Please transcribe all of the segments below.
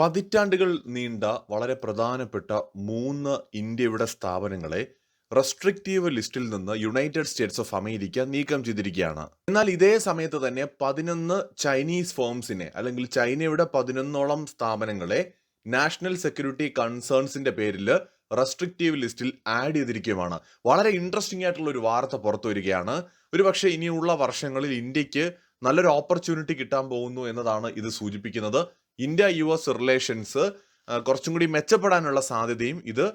പതിറ്റാണ്ടുകൾ നീണ്ട വളരെ പ്രധാനപ്പെട്ട മൂന്ന് ഇന്ത്യയുടെ സ്ഥാപനങ്ങളെ റെസ്ട്രിക്റ്റീവ് ലിസ്റ്റിൽ നിന്ന് യുണൈറ്റഡ് സ്റ്റേറ്റ്സ് ഓഫ് അമേരിക്ക നീക്കം ചെയ്തിരിക്കുകയാണ്. എന്നാൽ ഇതേ സമയത്ത് തന്നെ പതിനൊന്ന് ചൈനീസ് ഫോംസിനെ അല്ലെങ്കിൽ ചൈനയുടെ പതിനൊന്നോളം സ്ഥാപനങ്ങളെ നാഷണൽ സെക്യൂരിറ്റി കൺസേൺസിന്റെ പേരിൽ റെസ്ട്രിക്റ്റീവ് ലിസ്റ്റിൽ ആഡ് ചെയ്തിരിക്കുകയാണ്. വളരെ ഇൻട്രസ്റ്റിംഗ് ആയിട്ടുള്ള ഒരു വാർത്ത പുറത്തു വരികയാണ്. ഒരുപക്ഷെ ഇനിയുള്ള വർഷങ്ങളിൽ ഇന്ത്യയ്ക്ക് നല്ലൊരു ഓപ്പർച്യൂണിറ്റി കിട്ടാൻ പോകുന്നു എന്നതാണ് ഇത് സൂചിപ്പിക്കുന്നത്. ഇന്ത്യ യു എസ് റിലേഷൻസ് കുറച്ചും കൂടി മെച്ചപ്പെടാനുള്ള സാധ്യതയും ഇത്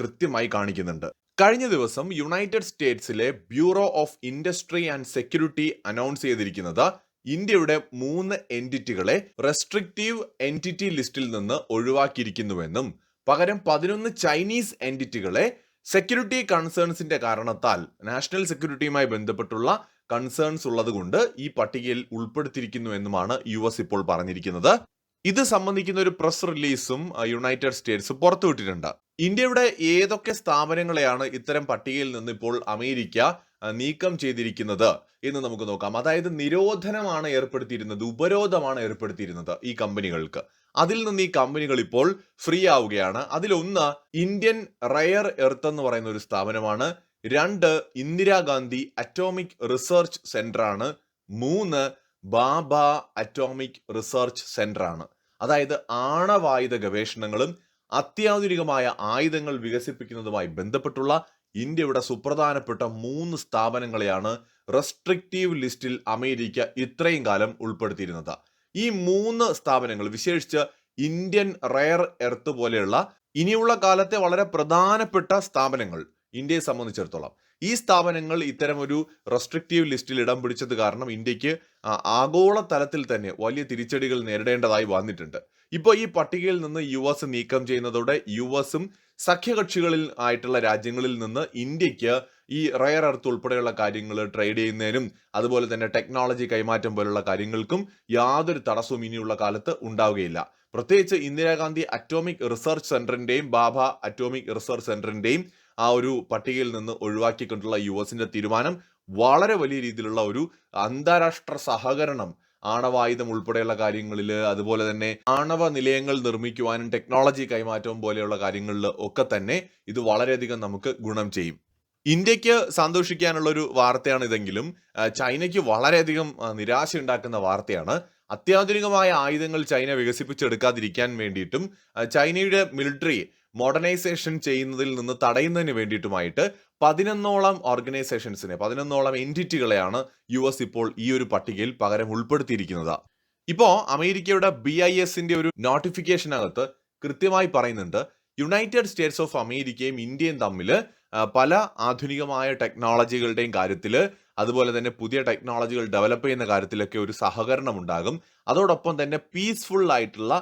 കൃത്യമായി കാണിക്കുന്നുണ്ട്. കഴിഞ്ഞ ദിവസം United സ്റ്റേറ്റ്സിലെ bureau of industry and security announce ചെയ്തിരിക്കുന്നത് ഇന്ത്യയുടെ മൂന്ന് എന്റിറ്റികളെ റെസ്ട്രിക്റ്റീവ് എന്റിറ്റി ലിസ്റ്റിൽ നിന്ന് ഒഴിവാക്കിയിരിക്കുന്നുവെന്നും പകരം പതിനൊന്ന് ചൈനീസ് എന്റിറ്റികളെ സെക്യൂരിറ്റി കൺസേൺസിന്റെ കാരണത്താൽ നാഷണൽ സെക്യൂരിറ്റിയുമായി ബന്ധപ്പെട്ടുള്ള കൺസേൺസ് ഉള്ളതുകൊണ്ട് ഈ പട്ടികയിൽ ഉൾപ്പെടുത്തിയിരിക്കുന്നു എന്നുമാണ് യു എസ് ഇപ്പോൾ പറഞ്ഞിരിക്കുന്നത്. ഇത് സംബന്ധിക്കുന്ന ഒരു പ്രസ് റിലീസും യുണൈറ്റഡ് സ്റ്റേറ്റ്സ് പുറത്തുവിട്ടിട്ടുണ്ട് ഇന്ത്യയുടെ ഏതൊക്കെ സ്ഥാപനങ്ങളെയാണ് ഇത്തരം പട്ടികയിൽ നിന്ന് ഇപ്പോൾ അമേരിക്ക നീക്കം ചെയ്തിരിക്കുന്നത് എന്ന് നമുക്ക് നോക്കാം. അതായത് നിരോധനമാണ് ഏർപ്പെടുത്തിയിരുന്നത് ഉപരോധമാണ് ഏർപ്പെടുത്തിയിരുന്നത് ഈ കമ്പനികൾക്ക്. അതിൽ നിന്ന് ഈ കമ്പനികൾ ഇപ്പോൾ ഫ്രീ ആവുകയാണ്. അതിലൊന്ന് ഇന്ത്യൻ റയർ എർത്ത് എന്ന് പറയുന്ന ഒരു സ്ഥാപനമാണ്. രണ്ട് ഇന്ദിരാഗാന്ധി അറ്റോമിക് റിസർച്ച് സെന്റർ ആണ്. മൂന്ന് ബാബ അറ്റോമിക് റിസർച്ച് സെന്റർ ആണ് അതായത് ആണവായുധ ഗവേഷണങ്ങളും അത്യാധുനികമായ ആയുധങ്ങൾ വികസിപ്പിക്കുന്നതുമായി ബന്ധപ്പെട്ടുള്ള ഇന്ത്യയുടെ സുപ്രധാനപ്പെട്ട മൂന്ന് സ്ഥാപനങ്ങളെയാണ് റെസ്ട്രിക്റ്റീവ് ലിസ്റ്റിൽ അമേരിക്ക ഇത്രയും കാലം ഉൾപ്പെടുത്തിയിരുന്നത്. ഈ മൂന്ന് സ്ഥാപനങ്ങൾ വിശേഷിച്ച് ഇന്ത്യൻ റയർ എർത്ത് പോലെയുള്ള ഇനിയുള്ള കാലത്തെ വളരെ പ്രധാനപ്പെട്ട സ്ഥാപനങ്ങൾ. ഇന്ത്യയെ സംബന്ധിച്ചിടത്തോളം. ഈ സ്ഥാപനങ്ങൾ ഇത്തരം ഒരു റെസ്ട്രിക്റ്റീവ് ലിസ്റ്റിൽ ഇടം പിടിച്ചത് കാരണം ഇന്ത്യയ്ക്ക് ആഗോള തലത്തിൽ തന്നെ വലിയ തിരിച്ചടികൾ നേരിടേണ്ടതായി വന്നിട്ടുണ്ട്. ഇപ്പോൾ ഈ പട്ടികയിൽ നിന്ന് യു എസ് നീക്കം ചെയ്യുന്നതോടെ യു എസും സഖ്യകക്ഷികളിൽ ആയിട്ടുള്ള രാജ്യങ്ങളിൽ നിന്ന് ഇന്ത്യയ്ക്ക് ഈ റയർ എർത്ത് ഉൾപ്പെടെയുള്ള കാര്യങ്ങൾ ട്രേഡ് ചെയ്യുന്നതിനും അതുപോലെ തന്നെ ടെക്നോളജി കൈമാറ്റം പോലുള്ള കാര്യങ്ങൾക്കും യാതൊരു തടസ്സവും ഇനിയുള്ള കാലത്ത് ഉണ്ടാവുകയില്ല. പ്രത്യേകിച്ച് ഇന്ദിരാഗാന്ധി അറ്റോമിക് റിസർച്ച് സെന്ററിന്റെയും ബാബ അറ്റോമിക് റിസർച്ച് സെന്ററിന്റെയും ആ ഒരു പട്ടികയിൽ നിന്ന് ഒഴിവാക്കിക്കൊണ്ടുള്ള യു എസിന്റെ തീരുമാനം വളരെ വലിയ രീതിയിലുള്ള ഒരു അന്താരാഷ്ട്ര സഹകരണം ആണവായുധം ഉൾപ്പെടെയുള്ള കാര്യങ്ങളിൽ അതുപോലെ തന്നെ ആണവ നിലയങ്ങൾ നിർമ്മിക്കുവാനും ടെക്നോളജി കൈമാറ്റവും പോലെയുള്ള കാര്യങ്ങളിൽ ഒക്കെ തന്നെ ഇത് വളരെയധികം നമുക്ക് ഗുണം ചെയ്യും. ഇന്ത്യയ്ക്ക് സന്തോഷിക്കാനുള്ള ഒരു വാർത്തയാണ് ഇതെങ്കിലും ചൈനയ്ക്ക് വളരെയധികം ആ, നിരാശ ഉണ്ടാക്കുന്ന വാർത്തയാണ്. അത്യാധുനികമായ ആയുധങ്ങൾ ചൈന വികസിപ്പിച്ചെടുക്കാതിരിക്കാൻ വേണ്ടിയിട്ടും ചൈനയുടെ മിലിറ്ററി മോഡേണൈസേഷൻ ചെയ്യുന്നതിൽ നിന്ന് തടയുന്നതിന് വേണ്ടിയിട്ടുമായിട്ട് പതിനൊന്നോളം ഓർഗനൈസേഷൻസിനെ പതിനൊന്നോളം എന്റിറ്റികളെയാണ് യു എസ് ഇപ്പോൾ ഈ ഒരു പട്ടികയിൽ പകരം ഉൾപ്പെടുത്തിയിരിക്കുന്നത്. ഇപ്പോൾ അമേരിക്കയുടെ ബി ഐ എസിന്റെ ഒരു നോട്ടിഫിക്കേഷനകത്ത് കൃത്യമായി പറയുന്നുണ്ട് യുണൈറ്റഡ് സ്റ്റേറ്റ്സ് ഓഫ് അമേരിക്കയും ഇന്ത്യയും തമ്മിൽ പല ആധുനികമായ ടെക്നോളജികളുടെയും കാര്യത്തിൽ അതുപോലെ തന്നെ പുതിയ ടെക്നോളജികൾ ഡെവലപ്പ് ചെയ്യുന്ന കാര്യത്തിലൊക്കെ ഒരു സഹകരണം ഉണ്ടാകും. അതോടൊപ്പം തന്നെ പീസ്ഫുൾ ആയിട്ടുള്ള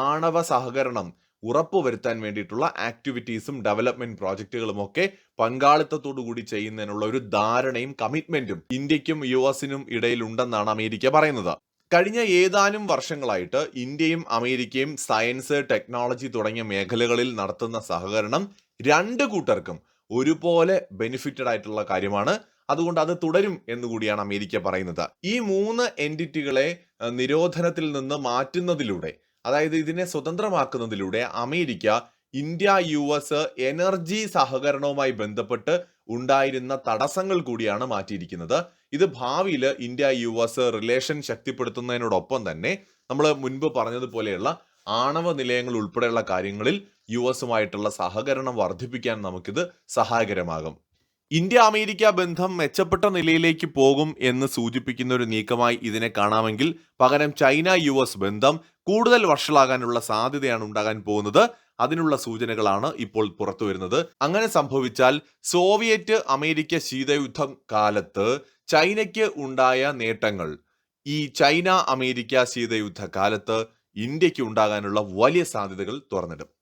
ആണവ സഹകരണം ഉറപ്പുവരുത്താൻ വേണ്ടിയിട്ടുള്ള ആക്ടിവിറ്റീസും ഡെവലപ്മെന്റ് പ്രോജക്റ്റുകളും ഒക്കെ പങ്കാളിത്തത്തോടു കൂടി ചെയ്യുന്നതിനുള്ള ഒരു ധാരണയും കമ്മിറ്റ്മെന്റും ഇന്ത്യക്കും യു എസിനും ഇടയിൽ ഉണ്ടെന്നാണ് അമേരിക്ക പറയുന്നത്. കഴിഞ്ഞ ഏതാനും വർഷങ്ങളായിട്ട് ഇന്ത്യയും അമേരിക്കയും സയൻസ് ടെക്നോളജി തുടങ്ങിയ മേഖലകളിൽ നടത്തുന്ന സഹകരണം രണ്ട് കൂട്ടർക്കും ഒരുപോലെ ബെനിഫിറ്റഡ് ആയിട്ടുള്ള കാര്യമാണ്. അതുകൊണ്ട് അത് തുടരും എന്നുകൂടിയാണ് അമേരിക്ക പറയുന്നത്. ഈ മൂന്ന് എന്റിറ്റികളെ നിരോധനത്തിൽ നിന്ന് മാറ്റുന്നതിലൂടെ അതായത് ഇതിനെ സ്വതന്ത്രമാക്കുന്നതിലൂടെ America India U S energy സഹകരണവുമായി ബന്ധപ്പെട്ട് ഉണ്ടായിരുന്ന തടസ്സങ്ങൾ കൂടിയാണ് മാറ്റിയിരിക്കുന്നത്. ഇത് ഭാവിയിൽ ഇന്ത്യ യു എസ് റിലേഷൻ ശക്തിപ്പെടുത്തുന്നതിനോടൊപ്പം തന്നെ നമ്മൾ മുൻപ് പറഞ്ഞതുപോലെയുള്ള ആണവ നിലയങ്ങൾ ഉൾപ്പെടെയുള്ള കാര്യങ്ങളിൽ യു എസുമായിട്ടുള്ള സഹകരണം വർദ്ധിപ്പിക്കാൻ നമുക്കിത് സഹായകരമാകും. ഇന്ത്യ അമേരിക്ക ബന്ധം മെച്ചപ്പെട്ട നിലയിലേക്ക് പോകും എന്ന് സൂചിപ്പിക്കുന്ന ഒരു നീക്കമായി ഇതിനെ കാണാമെങ്കിൽ പകരം ചൈന യു എസ് ബന്ധം കൂടുതൽ വഷളാകാനുള്ള സാധ്യതയാണ് ഉണ്ടാകാൻ പോകുന്നത്. അതിനുള്ള സൂചനകളാണ് ഇപ്പോൾ പുറത്തു വരുന്നത്. അങ്ങനെ സംഭവിച്ചാൽ സോവിയറ്റ് അമേരിക്ക ശീതയുദ്ധം കാലത്ത് ചൈനയ്ക്ക് ഉണ്ടായ നേട്ടങ്ങൾ ഈ ചൈന അമേരിക്ക ശീതയുദ്ധ കാലത്ത് ഇന്ത്യയ്ക്ക് ഉണ്ടാകാനുള്ള വലിയ സാധ്യതകൾ തുറന്നിടും.